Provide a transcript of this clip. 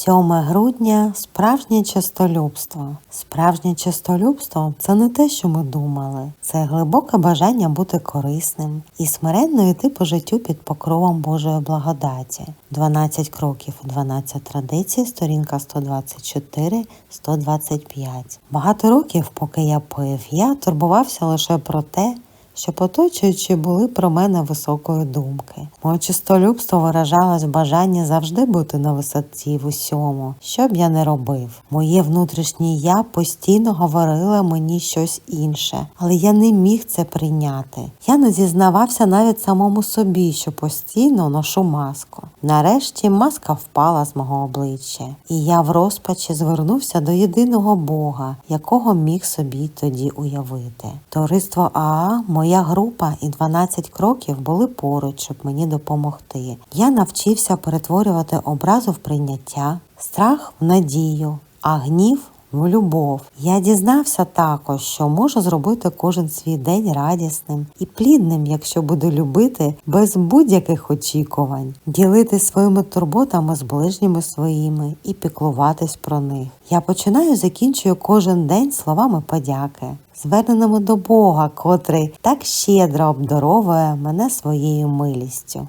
7 грудня справжнє честолюбство. Справжнє честолюбство це не те, що ми думали. Це глибоке бажання бути корисним і смиренно йти по життю під покровом Божої благодаті. 12 кроків, 12 традицій, сторінка 124-125. Багато років, поки я пив, я турбувався лише про те, щоб оточуючі були про мене високої думки. Моє чистолюбство виражалось в бажанні завжди бути на висоті в усьому, що б я не робив. Моє внутрішнє я постійно говорило мені щось інше, але я не міг це прийняти. Я не зізнавався навіть самому собі, що постійно ношу маску. Нарешті маска впала з мого обличчя, і я в розпачі звернувся до єдиного Бога, якого міг собі тоді уявити. Товариство АА, моя група і 12 кроків були поруч, щоб мені допомогти. Я навчився перетворювати образу в прийняття, страх в надію, а гнів в любов. Я дізнався також, що можу зробити кожен свій день радісним і плідним, якщо буду любити без будь-яких очікувань, ділити своїми турботами з ближніми своїми і піклуватись про них. Я починаю закінчую кожен день словами подяки, зверненими до Бога, котрий так щедро обдаровує мене своєю милістю.